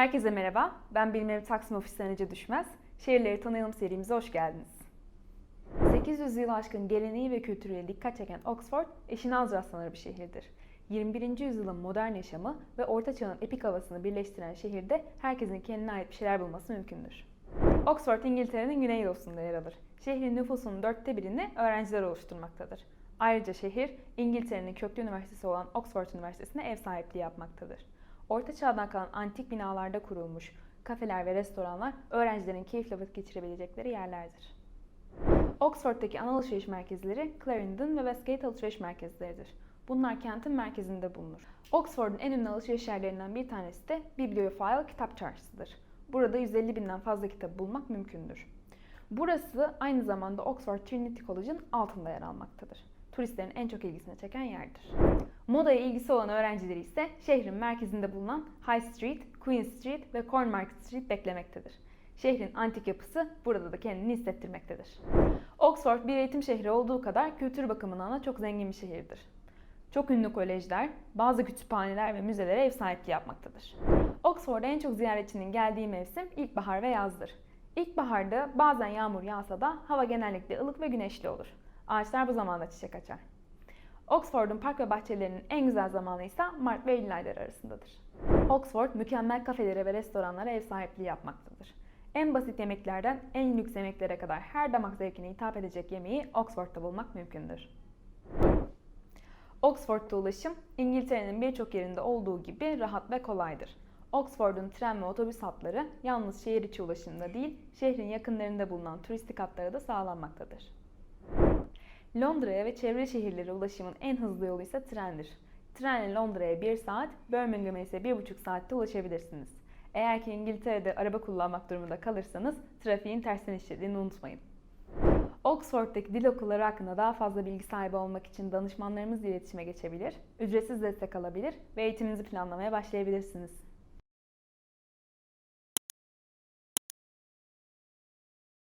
Herkese merhaba, ben Bilimleri Taksim Ofisi'nden Ece Düşmez. Şehirleri Tanıyalım serimize hoş geldiniz. 800 yıl aşkın geleneği ve kültürüyle dikkat çeken Oxford, eşine az rastlanır bir şehirdir. 21. yüzyılın modern yaşamı ve orta çağın epik havasını birleştiren şehirde herkesin kendine ait bir şeyler bulması mümkündür. Oxford, İngiltere'nin güneydoğusunda yer alır. Şehrin nüfusunun dörtte birini öğrenciler oluşturmaktadır. Ayrıca şehir, İngiltere'nin köklü üniversitesi olan Oxford Üniversitesi'ne ev sahipliği yapmaktadır. Orta çağdan kalan antik binalarda kurulmuş kafeler ve restoranlar öğrencilerin keyifle vakit geçirebilecekleri yerlerdir. Oxford'daki ana alışveriş merkezleri Clarendon ve Westgate alışveriş merkezleridir. Bunlar kentin merkezinde bulunur. Oxford'un en ünlü alışveriş yerlerinden bir tanesi de Bibliophile Kitap Çarşısı'dır. Burada 150 binden fazla kitap bulmak mümkündür. Burası aynı zamanda Oxford Trinity College'ın altında yer almaktadır. Turistlerin en çok ilgisini çeken yerdir. Modaya ilgisi olan öğrencileri ise şehrin merkezinde bulunan High Street, Queen Street ve Cornmarket Street beklemektedir. Şehrin antik yapısı burada da kendini hissettirmektedir. Oxford bir eğitim şehri olduğu kadar kültür bakımından da çok zengin bir şehirdir. Çok ünlü kolejler, bazı kütüphaneler ve müzelere ev sahipliği yapmaktadır. Oxford'a en çok ziyaretçinin geldiği mevsim ilkbahar ve yazdır. İlkbaharda bazen yağmur yağsa da hava genellikle ılık ve güneşli olur. Ağaçlar bu zamanda çiçek açar. Oxford'un park ve bahçelerinin en güzel zamanı ise Mart ve Eylül ayları arasındadır. Oxford mükemmel kafelere ve restoranlara ev sahipliği yapmaktadır. En basit yemeklerden en lüks yemeklere kadar her damak zevkine hitap edecek yemeği Oxford'da bulmak mümkündür. Oxford'da ulaşım, İngiltere'nin birçok yerinde olduğu gibi rahat ve kolaydır. Oxford'un tren ve otobüs hatları yalnız şehir içi ulaşımda değil, şehrin yakınlarında bulunan turistik hatlara da sağlanmaktadır. Londra'ya ve çevre şehirlere ulaşımın en hızlı yolu ise trendir. Trenle Londra'ya 1 saat, Birmingham'a ise 1,5 saatte ulaşabilirsiniz. Eğer ki İngiltere'de araba kullanmak durumunda kalırsanız trafiğin tersten işlediğini unutmayın. Oxford'daki dil okulları hakkında daha fazla bilgi sahibi olmak için danışmanlarımızla iletişime geçebilir, ücretsiz destek alabilir ve eğitiminizi planlamaya başlayabilirsiniz.